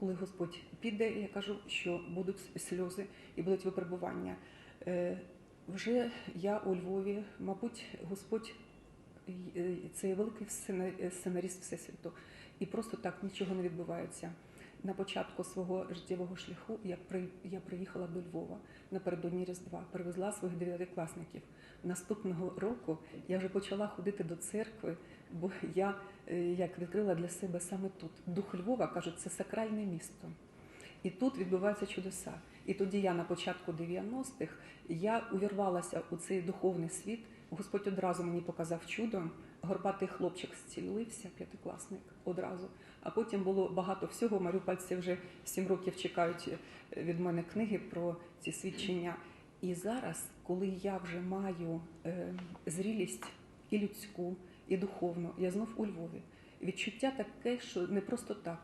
коли Господь піде, я кажу, що будуть сльози і будуть випробування. Е, Вже я у Львові, мабуть, Господь е, це великий сцена- сценаріст Всесвіту, і просто так нічого не відбувається. На початку свого життєвого шляху я при я приїхала до Львова напередодні Різдва, привезла своїх дев'ятикласників. Наступного року я вже почала ходити до церкви, бо я е, як відкрила для себе саме тут. Дух Львова кажуть, це сакральне місто. І тут відбуваються чудеса. І тоді я на початку 90-х я увірвалася у цей духовний світ. Господь одразу мені показав чудо. Горбатий хлопчик зцілився, п'ятикласник одразу. А потім було багато всього. Маріупольці вже сім років чекають е, від мене книги про ці свідчення. І зараз, коли я вже маю е, зрілість і людську, і духовну, я знов у Львові. Відчуття таке, що не просто так.